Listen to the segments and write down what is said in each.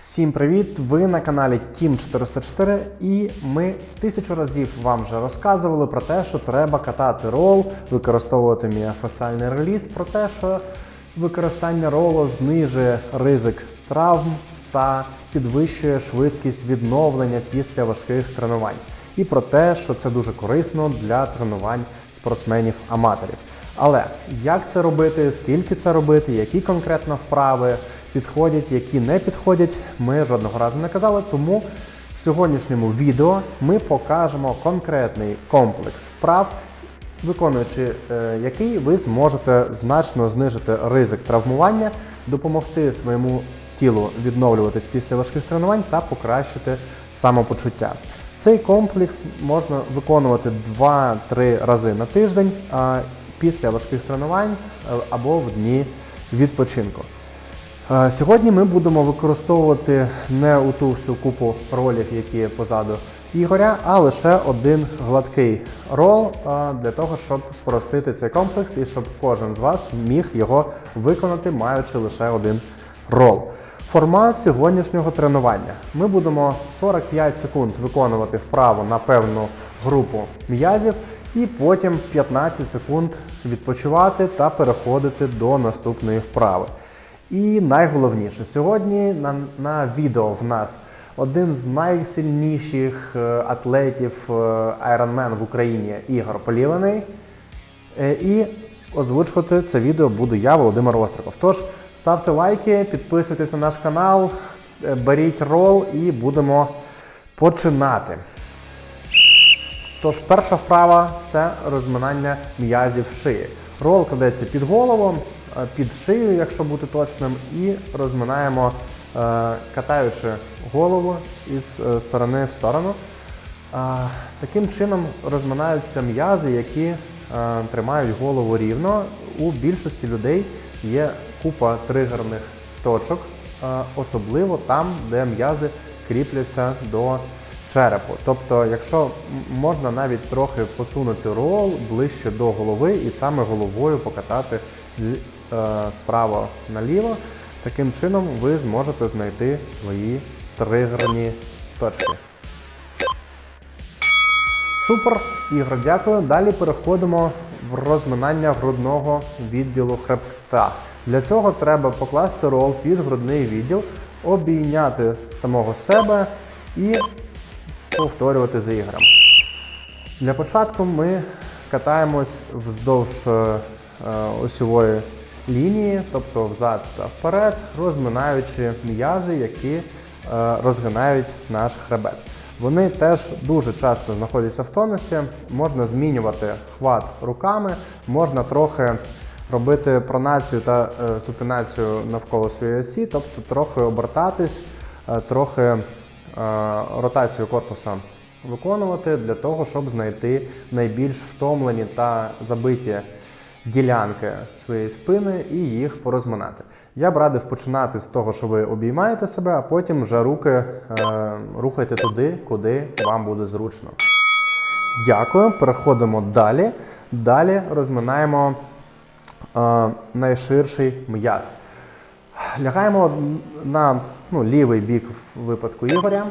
Всім привіт! Ви на каналі Team 404 і ми тисячу разів вам вже розказували про те, що треба катати рол, використовувати міофасальний реліз, про те, що використання ролу знижує ризик травм та підвищує швидкість відновлення після важких тренувань. І про те, що це дуже корисно для тренувань спортсменів-аматорів. Але як це робити, скільки це робити, які конкретно вправи підходять, які не підходять, ми жодного разу не казали. Тому в сьогоднішньому відео ми покажемо конкретний комплекс вправ, виконуючи е, який ви зможете значно знижити ризик травмування, допомогти своєму тілу відновлюватись після важких тренувань та покращити самопочуття. Цей комплекс можна виконувати 2-3 рази на тиждень після важких тренувань е, або в дні відпочинку. Е, Сьогодні ми будемо використовувати не у ту всю купу ролів, які позаду Ігоря, а лише один гладкий рол е, для того, щоб спростити цей комплекс і щоб кожен з вас міг його виконати, маючи лише один рол. Формат сьогоднішнього тренування. Ми будемо 45 секунд виконувати вправо на певну групу м'язів, і потім 15 секунд відпочивати та переходити до наступної вправи. І найголовніше, сьогодні на, на відео в нас один з найсильніших е, атлетів е, Ironman в Україні Ігор Поліваний. Е, І озвучувати це відео буду я, Володимир Остриков. Тож ставте лайки, підписуйтесь на наш канал, е, беріть рол і будемо починати. Тож, перша вправа це розминання м'язів шиї. Рол кладеться під голову, е, під шию, якщо бути точним, і розминаємо, е, катаючи голову із е, сторони в сторону. Таким чином розминаються м'язи, які е, тримають голову рівно. У більшості людей є купа тригерних точок, е, особливо там, де м'язи кріпляться до черепу. Тобто, якщо можна навіть трохи посунути рол ближче до голови і саме головою покатати е, справа наліво, таким чином ви зможете знайти свої тригерні точки. Супер, Ігор, дякую. Далі переходимо в розминання грудного відділу хребта. Для цього треба покласти рол під грудний відділ, обійняти самого себе і повторювати за ігром. Для початку ми катаємось вздовж е, е, осьової лінії, тобто взад та вперед, розминаючи м'язи, які е, розгинають наш хребет. Вони теж дуже часто знаходяться в тонусі, можна змінювати хват руками, можна трохи робити пронацію та е, супінацію навколо своєї осі, тобто трохи обертатись, е, трохи ротацію корпуса виконувати для того, щоб знайти найбільш втомлені та забиті ділянки своєї спини і їх порозминати. Я б радив починати з того, що ви обіймаєте себе, а потім вже руки е, рухайте туди, куди вам буде зручно. Дякую. Переходимо далі. Далі розминаємо е, найширший м'яз. Лягаємо на ну, лівий бік в випадку Ігоря.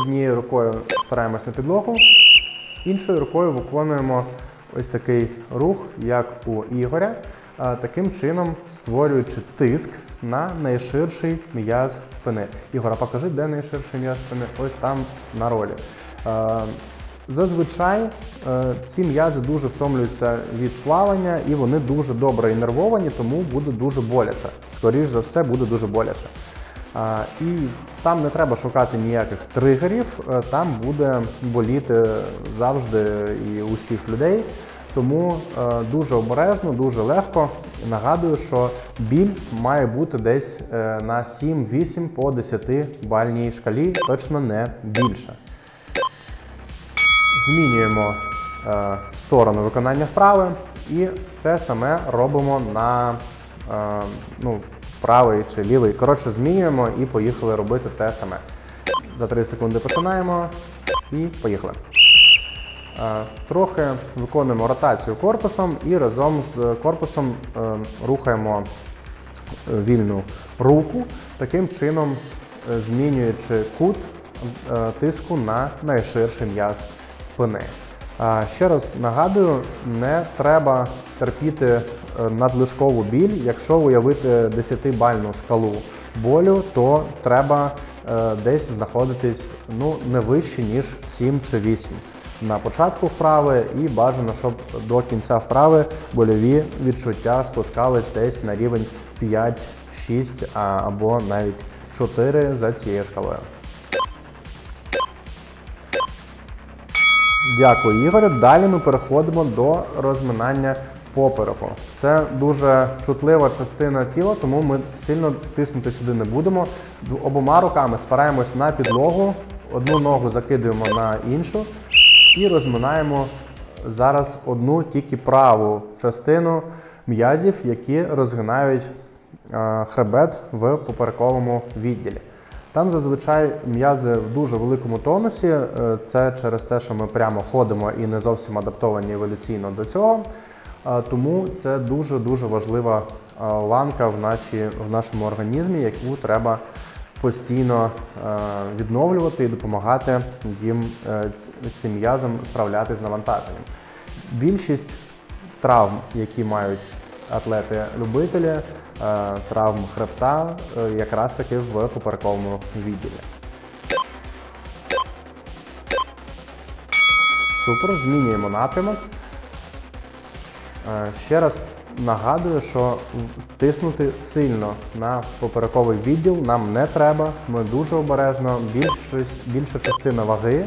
Однією рукою спираємось на підлогу, іншою рукою виконуємо ось такий рух, як у Ігоря, таким чином створюючи тиск на найширший м'яз спини. Ігора, покажи, де найширший м'яз спини? Ось там на ролі. Зазвичай е, ці м'язи дуже втомлюються від плавання і вони дуже добре інервовані, тому буде дуже боляче. Скоріш за все, буде дуже боляче. І там не треба шукати ніяких тригерів, е, там буде боліти завжди і усіх людей. Тому е, дуже обережно, дуже легко. Нагадую, що біль має бути десь е, на 7-8 по 10 бальній шкалі, точно не більше. Змінюємо сторону виконання вправи і те саме робимо на ну, правий чи лівий. Коротше, змінюємо і поїхали робити те саме. За 3 секунди починаємо і поїхали. Е, Трохи виконуємо ротацію корпусом і разом з корпусом е, рухаємо е, вільну руку. Таким чином змінюючи кут тиску на найширший м'яз спини. Ще раз нагадую, не треба терпіти надлишкову біль. Якщо уявити 10-бальну шкалу болю, то треба е, десь знаходитись ну, не вище, ніж 7 чи 8 на початку вправи, і бажано, щоб до кінця вправи больові відчуття спускались десь на рівень 5-6 або навіть 4 за цією шкалою. Дякую, Ігорю. Далі ми переходимо до розминання попереку. Це дуже чутлива частина тіла, тому ми сильно тиснути сюди не будемо. Обома руками спираємось на підлогу, одну ногу закидуємо на іншу і розминаємо зараз одну тільки праву частину м'язів, які розгинають е, хребет в поперековому відділі. Там зазвичай м'язи в дуже великому тонусі. е, Це через те, що ми прямо ходимо і не зовсім адаптовані еволюційно до цього. Тому це дуже дуже важлива ланка в, нашій, в нашому організмі, яку треба постійно е, відновлювати і допомагати їм е, цим м'язам справлятися з навантаженням. Більшість травм, які мають атлети-любителі, е, травм хребта, якраз таки в поперековому відділі. Супер, змінюємо напрямок. Е, Ще раз нагадую, що тиснути сильно на поперековий відділ нам не треба. Ми дуже обережно, більшість, більша частина ваги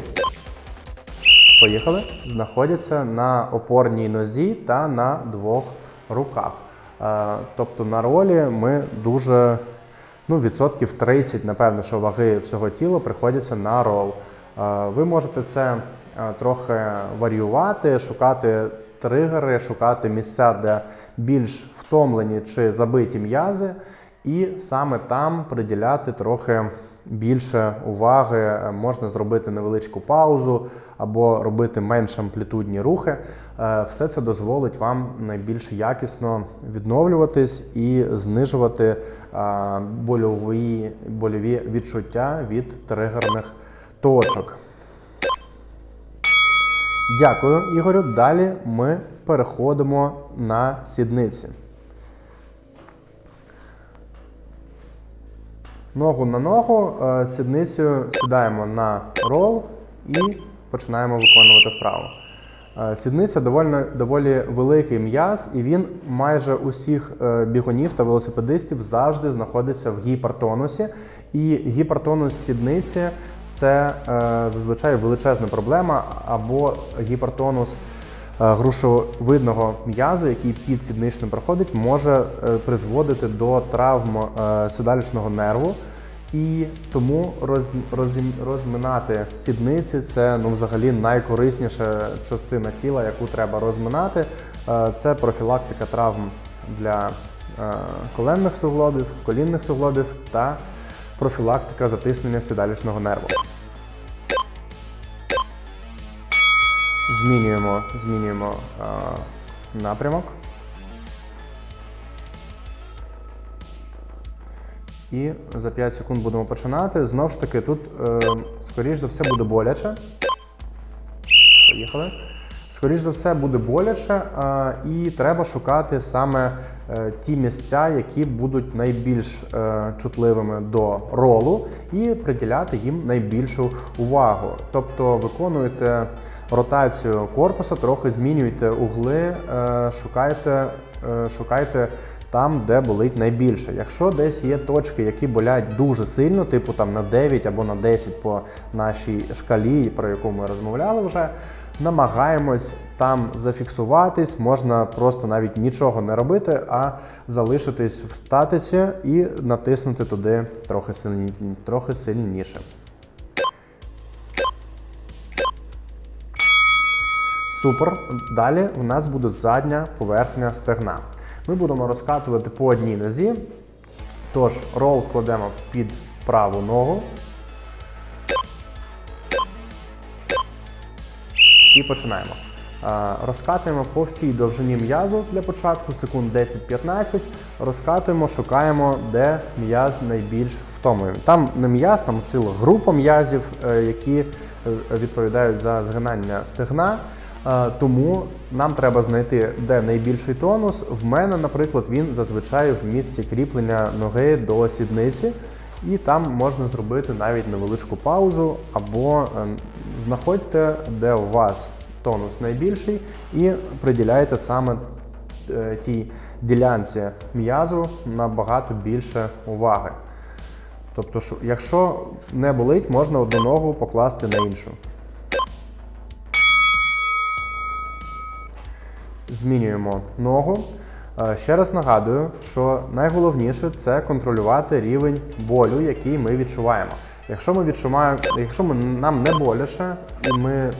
Поїхали. Знаходяться на опорній нозі та на двох руках. Е, Тобто на ролі ми дуже ну, відсотків 30, напевно, що ваги всього тіла приходяться на рол. Е, Ви можете це трохи варіювати, шукати тригери, шукати місця, де більш втомлені чи забиті м'язи, і саме там приділяти трохи більше уваги. Е, Можна зробити невеличку паузу або робити менш амплітудні рухи. Е, Все це дозволить вам найбільш якісно відновлюватись і знижувати е, больові, больові відчуття від тригерних точок. Дякую, Ігорю. Далі ми переходимо на сідниці. Ногу на ногу, е, сідницею сідаємо на рол і починаємо виконувати вправу. Е, Сідниця доволі, доволі великий м'яз, і він майже усіх е, бігунів та велосипедистів завжди знаходиться в гіпертонусі. І гіпертонус сідниці це е, зазвичай величезна проблема або гіпертонус е, грушовидного м'язу, який під сідничним проходить, може е, призводити до травм седалищного нерву. І тому роз, розім- розминати сідниці це ну, взагалі найкорисніша частина тіла, яку треба розминати. Це профілактика травм для коленних суглобів, колінних суглобів та профілактика затиснення сідалищного нерву. Змінюємо, змінюємо е, напрямок. І за 5 секунд будемо починати. Знову ж таки, тут, е, скоріш за все, буде боляче. Поїхали. Скоріш за все, буде боляче, е, і треба шукати саме ті місця, які будуть найбільш е, чутливими до ролу, і приділяти їм найбільшу увагу. Тобто виконуєте ротацію корпуса, трохи змінюйте угли, е, шукайте, е, шукайте там, де болить найбільше. Якщо десь є точки, які болять дуже сильно, типу там на 9 або на 10 по нашій шкалі, про яку ми розмовляли вже, намагаємось там зафіксуватись, можна просто навіть нічого не робити, а залишитись в статиці і натиснути туди трохи, сильні, трохи сильніше. Супер. Далі в нас буде задня поверхня стегна. Ми будемо розкатувати по одній нозі. Тож, рол кладемо під праву ногу. І починаємо. Розкатуємо по всій довжині м'язу для початку, секунд 10-15. Розкатуємо, шукаємо, де м'яз найбільш втомлюємо. Там не м'яз, там ціла група м'язів, е, які е, відповідають за згинання стегна. Е, Тому нам треба знайти, де найбільший тонус. В мене, наприклад, він зазвичай в місці кріплення ноги до сідниці, і там можна зробити навіть невеличку паузу, або е, знаходьте, де у вас тонус найбільший, і приділяйте саме е, тій ділянці м'язу набагато більше уваги. Тобто, що- якщо не болить, можна одну ногу покласти на іншу. Змінюємо ногу. Е, Ще раз нагадую, що найголовніше це контролювати рівень болю, який ми відчуваємо. Якщо ми відчуваємо, якщо ми, нам не боляче, і ми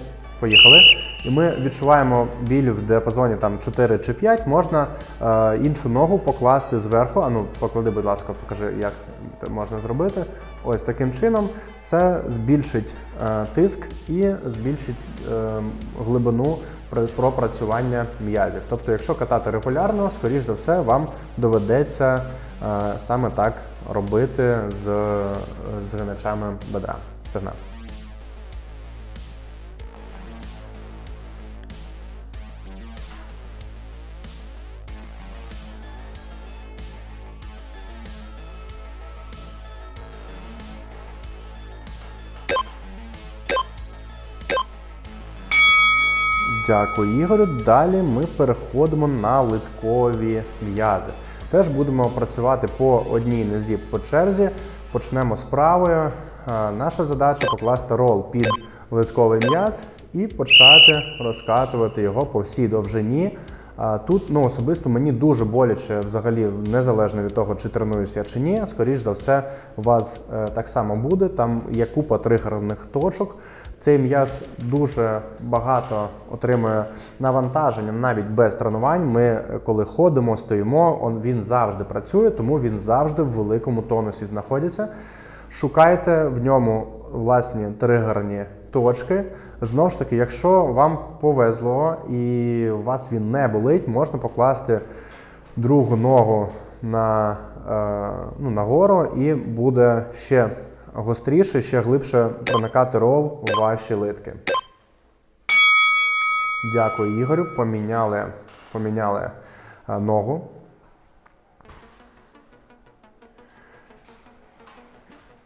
поїхали, і ми відчуваємо біль в діапазоні там 4 чи 5, можна е, іншу ногу покласти зверху. А ну поклади, будь ласка, покажи, як це можна зробити. Ось таким чином це збільшить е, тиск і збільшить е, глибину пропрацювання м'язів. Тобто, якщо катати регулярно, скоріш за все, вам доведеться е, саме так робити з з згиначами бедра стегна. Дякую, Ігорю. Далі ми переходимо на литкові м'язи. Теж будемо працювати по одній нозі по черзі. Почнемо з правої. Е, Наша задача покласти рол під литковий м'яз і почати розкатувати його по всій довжині. Тут ну, особисто мені дуже боляче взагалі, незалежно від того, чи тренуюсь я чи ні. Скоріш за все, у вас е, так само буде. Там є купа тригерних точок. Цей м'яз дуже багато отримує навантаження навіть без тренувань. Ми, коли ходимо, стоїмо, він завжди працює, тому він завжди в великому тонусі знаходиться. Шукайте в ньому власні тригерні точки. Знову ж таки, якщо вам повезло і у вас він не болить, можна покласти другу ногу на, е, ну, нагору і буде ще гостріше, ще глибше проникати рол у ваші литки. Дякую, Ігорю. Поміняли, поміняли е, ногу.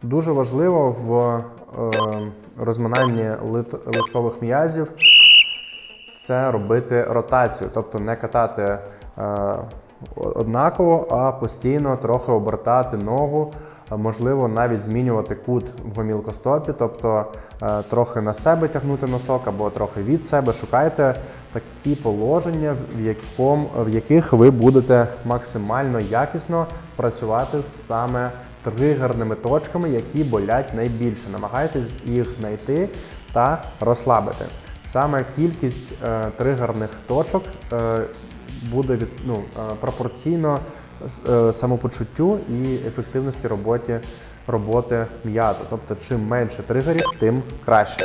Дуже важливо в е, розминанні лит, литкових м'язів це робити ротацію, тобто не катати е, однаково, а постійно трохи обертати ногу, можливо навіть змінювати кут в гомілкостопі, тобто е, трохи на себе тягнути носок або трохи від себе. Шукайте такі положення, в, якому, в яких ви будете максимально якісно працювати саме тригерними точками, які болять найбільше. Намагайтесь їх знайти та розслабити. Саме кількість е, тригерних точок е, буде від, ну, е, пропорційно самопочуттю і ефективності роботи, роботи м'язу. Тобто, чим менше тригерів, тим краще.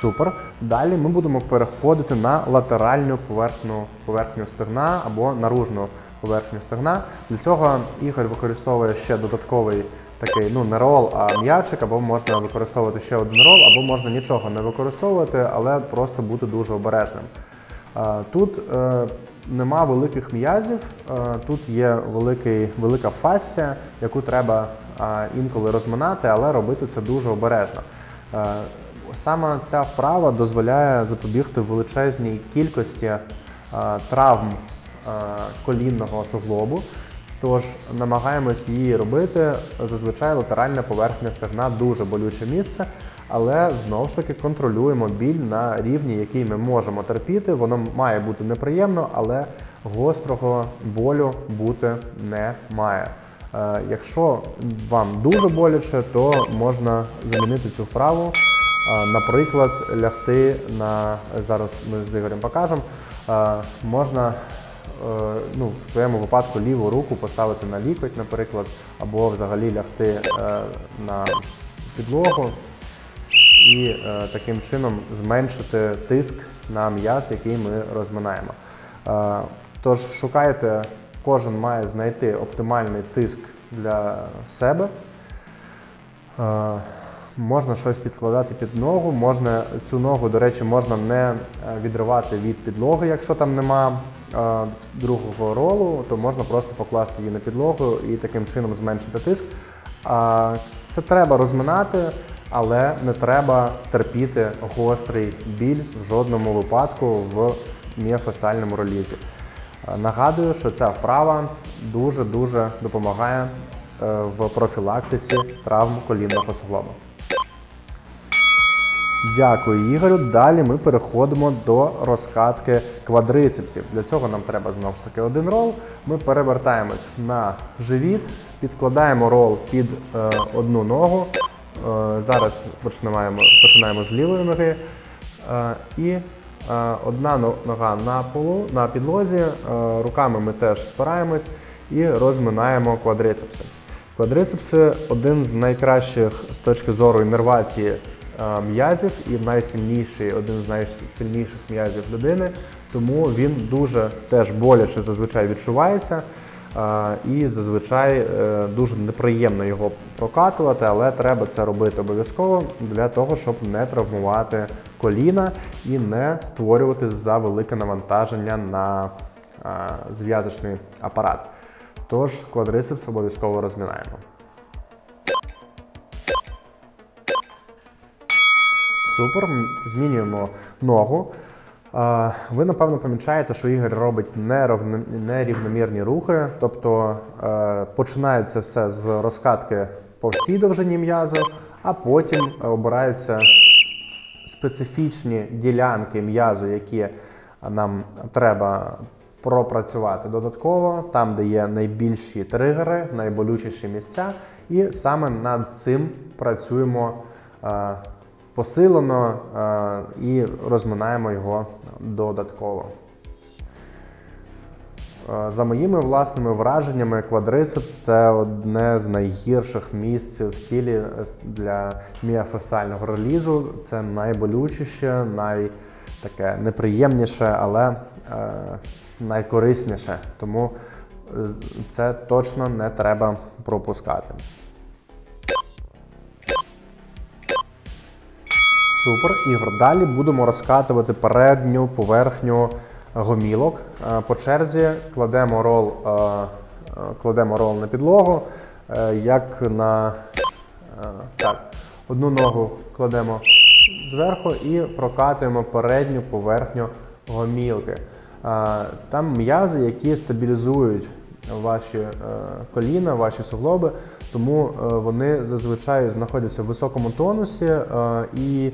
Супер. Далі ми будемо переходити на латеральну поверхню, поверхню стегна або наружну поверхню стегна. Для цього Ігор використовує ще додатковий такий ну не рол, а м'ячик, або можна використовувати ще один рол, або можна нічого не використовувати, але просто бути дуже обережним. Е, Тут е, нема великих м'язів, е, тут є великий, велика фасція, яку треба інколи розминати, але робити це дуже обережно. Саме ця вправа дозволяє запобігти величезній кількості травм колінного суглобу. Тож намагаємось її робити. Зазвичай латеральна поверхня стегна дуже болюче місце, але знову ж таки контролюємо біль на рівні, який ми можемо терпіти. Воно має бути неприємно, але гострого болю бути не має. Е, Якщо вам дуже боляче, то можна замінити цю вправу. Е, Наприклад, лягти на зараз ми з Ігорем покажемо. е, Можна ну, в твоєму випадку ліву руку поставити на лікоть, наприклад, або взагалі лягти на підлогу і е, таким чином зменшити тиск на м'яз, який ми розминаємо. Е, Тож шукайте кожен має знайти оптимальний тиск для себе. Е, Можна щось підкладати під ногу. Можна цю ногу, до речі, можна не е, відривати від підлоги, якщо там нема е, другого ролу, то можна просто покласти її на підлогу і таким чином зменшити тиск. А Це треба розминати, але не треба терпіти гострий біль в жодному випадку в міофасальному релізі. Е, Нагадую, що ця вправа дуже-дуже допомагає е, в профілактиці травм колінного суглоба. Дякую, Ігорю. Далі ми переходимо до розкатки квадрицепсів. Для цього нам треба знову ж таки один рол. Ми перевертаємось на живіт, підкладаємо рол під е, одну ногу. Е, зараз починаємо, починаємо з лівої ноги. Е, і е, одна нога на полу, на підлозі. Руками ми теж спираємось і розминаємо квадрицепси. Квадрицепси один з найкращих з точки зору іннервації е, м'язів і найсильніший, один з найсильніших м'язів людини. Тому він дуже теж боляче зазвичай відчувається. І зазвичай е, дуже неприємно його прокатувати, але треба це робити обов'язково для того, щоб не травмувати коліна і не створювати за велике навантаження на зв'язочний апарат. Тож квадрицепс обов'язково розмінаємо. Супер, змінюємо ногу. Ви напевно помічаєте, що Ігор робить нерівномірні рухи, тобто е, починається все з розкатки по всій довжині м'яза, а потім е, обираються специфічні ділянки м'язу, які нам треба пропрацювати додатково, там, де є найбільші тригери, найболючіші місця, і саме над цим працюємо е, посилено е, і розминаємо його додатково. Е, За моїми власними враженнями, квадрицепс це одне з найгірших місць в тілі е, для міофасального релізу. Це найболючіше, най таке неприємніше, але е, найкорисніше. Тому це точно не треба пропускати. Супер, Ігор. Далі будемо розкатувати передню поверхню гомілок. Е, По черзі кладемо рол, е, е, кладемо рол на підлогу, як на так, одну ногу кладемо зверху і прокатуємо передню поверхню гомілки. Там м'язи, які стабілізують ваші коліна, ваші суглоби, тому вони зазвичай знаходяться в високому тонусі і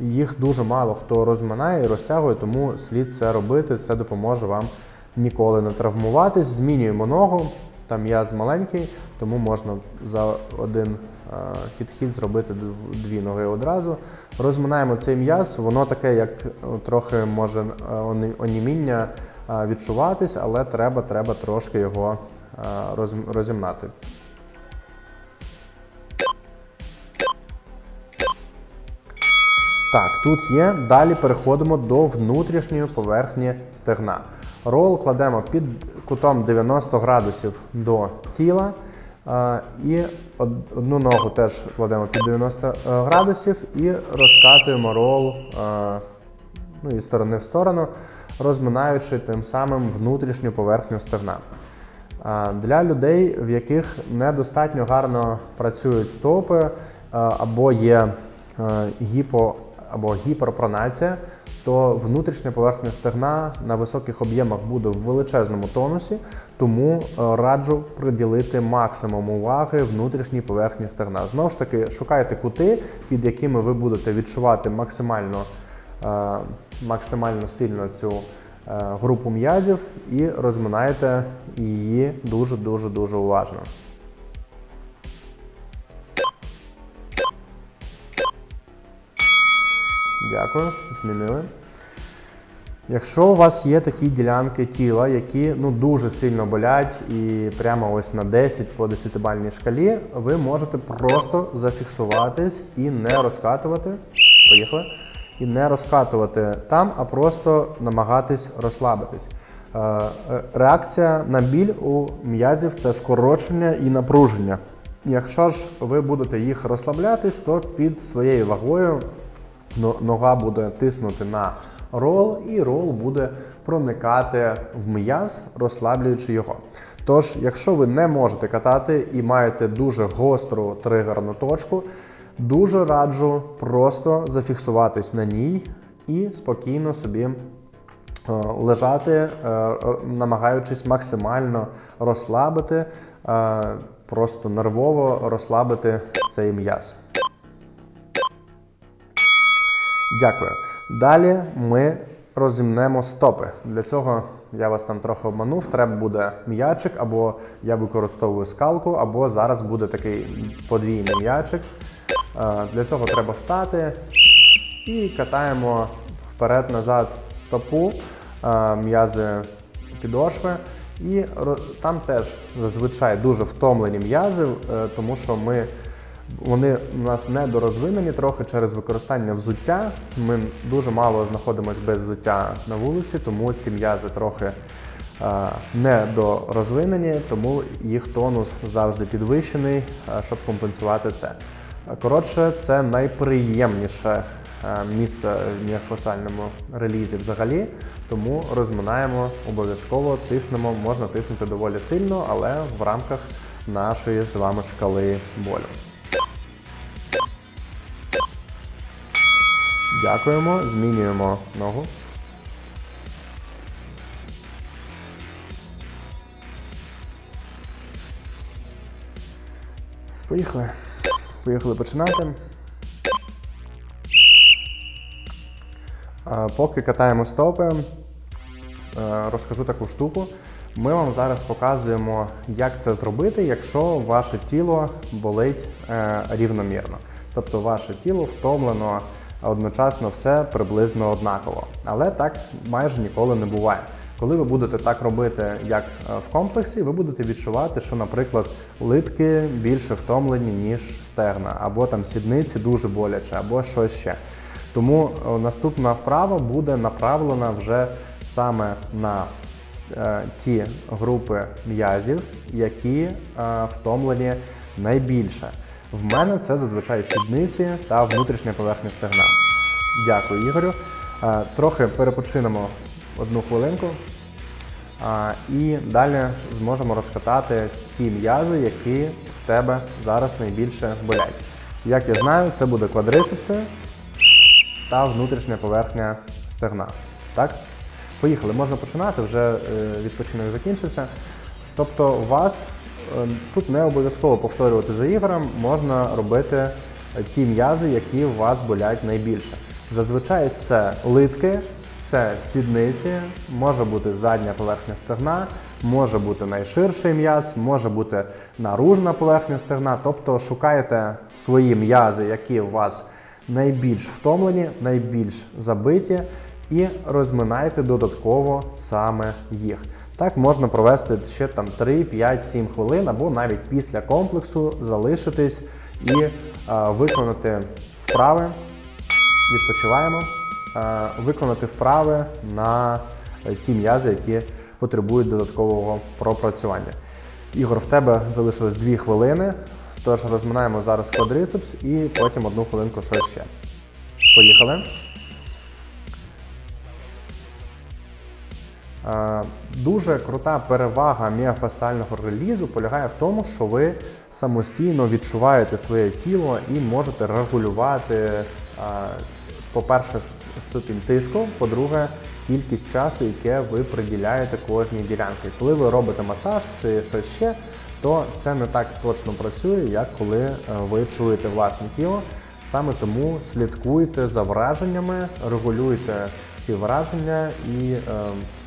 їх дуже мало хто розминає і розтягує, тому слід це робити. Це допоможе вам ніколи не травмуватись. Змінюємо ногу. Там м'яз маленький, тому можна за один е, підхід зробити дві ноги одразу. Розминаємо цей м'яз, воно таке, як е, трохи може е, оніміння відчуватись, але треба, треба трошки його розімнати. Так, тут є. Далі переходимо до внутрішньої поверхні стегна. Рол кладемо під кутом 90 градусів до тіла. е, І одну ногу теж кладемо під 90 градусів і розкатуємо рол е, ну, із сторони в сторону, розминаючи тим самим внутрішню поверхню стегна. Для людей, в яких недостатньо гарно працюють стопи, е, або є е, гіпо або гіперпронація, то внутрішня поверхня стегна на високих об'ємах буде в величезному тонусі, тому е, раджу приділити максимум уваги внутрішній поверхні стегна. Знову ж таки, шукайте кути, під якими ви будете відчувати максимально е, максимально сильно цю е, групу м'язів і розминайте її дуже-дуже дуже уважно. Дякую, змінили. Якщо у вас є такі ділянки тіла, які ну дуже сильно болять і прямо ось на 10 по 10-бальній шкалі, ви можете просто зафіксуватись і не розкатувати. Поїхали. І не розкатувати там, а просто намагатись розслабитись. Е, е, Реакція на біль у м'язів це скорочення і напруження. Якщо ж ви будете їх розслаблятись, то під своєю вагою нога буде тиснути на рол, і рол буде проникати в м'яз, розслаблюючи його. Тож, якщо ви не можете катати і маєте дуже гостру тригерну точку, дуже раджу просто зафіксуватись на ній і спокійно собі е, лежати, е, намагаючись максимально розслабити, е, просто нервово розслабити цей м'яз. Дякую. Далі ми розімнемо стопи. Для цього я вас там трохи обманув. Треба буде м'ячик, або я використовую скалку, або зараз буде такий подвійний м'ячик. Е, Для цього треба встати і катаємо вперед-назад стопу, е, м'язи підошви. І там теж зазвичай дуже втомлені м'язи, е, тому що ми вони у нас недорозвинені трохи через використання взуття. Ми дуже мало знаходимося без взуття на вулиці, тому ці м'язи трохи е, недорозвинені, тому їх тонус завжди підвищений, е, щоб компенсувати це. Коротше, це найприємніше е, місце в міофасальному релізі взагалі, тому розминаємо обов'язково, тиснемо, можна тиснути доволі сильно, але в рамках нашої з вами шкали болю. Дякуємо, змінюємо ногу. Поїхали. Поїхали починати. Поки катаємо стопи, е, розкажу таку штуку. Ми вам зараз показуємо, як це зробити, якщо ваше тіло болить е, рівномірно. Тобто ваше тіло втомлено а одночасно все приблизно однаково. Але так майже ніколи не буває. Коли ви будете так робити, як е, в комплексі, ви будете відчувати, що, наприклад, литки більше втомлені, ніж стегна, або там сідниці дуже боляче, або щось ще. Тому е, наступна вправа буде направлена вже саме на е, ті групи м'язів, які втомлені найбільше. В мене це зазвичай сідниці та внутрішня поверхня стегна. Дякую, Ігорю. Е, трохи перепочинемо одну хвилинку. І далі зможемо розкатати ті м'язи, які в тебе зараз найбільше болять. Як я знаю, це буде квадрицепси та внутрішня поверхня стегна. Так? Поїхали, можна починати, вже е, відпочинок закінчився. Тобто, у вас е, тут не обов'язково повторювати за ігорем, можна робити е, ті м'язи, які у вас болять найбільше. Зазвичай це литки, це сідниці, може бути задня поверхня стегна, може бути найширший м'яз, може бути наружна поверхня стегна. Тобто шукайте свої м'язи, які у вас найбільш втомлені, найбільш забиті, і розминайте додатково саме їх. Так можна провести ще там 3, 5, 7 хвилин, або навіть після комплексу залишитись і е, виконати вправи. Відпочиваємо, е, виконати вправи на е, ті м'язи, які потребують додаткового пропрацювання. Ігор, в тебе залишилось 2 хвилини, тож розминаємо зараз квадрицепс і потім одну хвилинку щось ще. Поїхали. Дуже крута перевага міофасциального релізу полягає в тому, що ви самостійно відчуваєте своє тіло і можете регулювати, е, по-перше, ступінь тиску, по-друге, кількість часу, яке ви приділяєте кожній ділянці. Коли ви робите масаж чи щось ще, то це не так точно працює, як коли е, ви чуєте власне тіло. Саме тому слідкуйте за враженнями, регулюйте ці враження і е,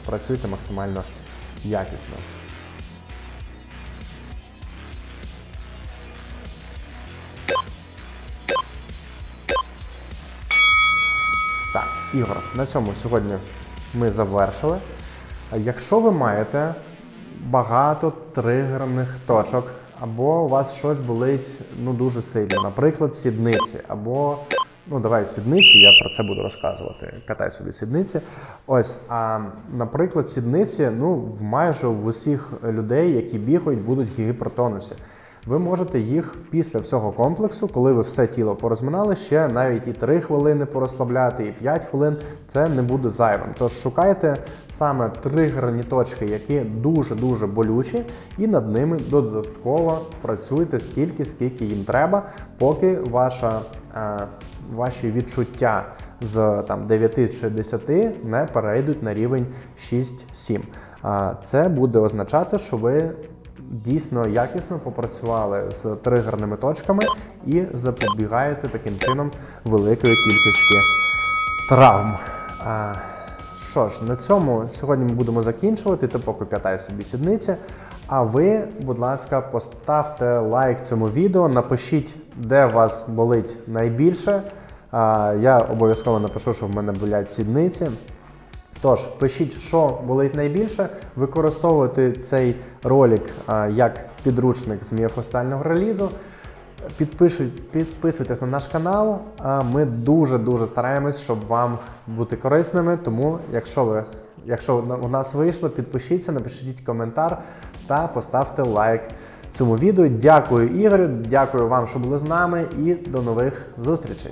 працюйте максимально якісно. Так, Ігор, на цьому сьогодні ми завершили. Якщо ви маєте багато тригерних точок, або у вас щось болить ну дуже сильно, наприклад, сідниці, або Ну, давай сідниці, я про це буду розказувати. Катай собі сідниці. Ось, а наприклад, сідниці, ну, майже в усіх людей, які бігають, будуть гіпертонусі. Ви можете їх після всього комплексу, коли ви все тіло порозминали, ще навіть і 3 хвилини порозслабляти, і 5 хвилин. Це не буде зайвим. Тож шукайте саме тригерні точки, які дуже-дуже болючі, і над ними додатково працюйте стільки, скільки їм треба, поки ваша, е, ваші відчуття з там 9 чи 10 не перейдуть на рівень 6-7. А Це буде означати, що ви дійсно якісно попрацювали з тригерними точками і запобігаєте таким чином великої кількості травм. Що ж, на цьому сьогодні ми будемо закінчувати. Ти поки катай собі сідниці. А ви, будь ласка, поставте лайк цьому відео, напишіть, де вас болить найбільше. Я обов'язково напишу, що в мене болять сідниці. Тож, пишіть, що болить найбільше, використовуйте цей ролик як підручник з міофасциального релізу. Підписуйтесь на наш канал. А Ми дуже-дуже стараємось, щоб вам бути корисними. Тому, якщо ви, якщо у нас вийшло, підпишіться, напишіть коментар та поставте лайк цьому відео. Дякую, Ігорю, дякую вам, що були з нами, і до нових зустрічей.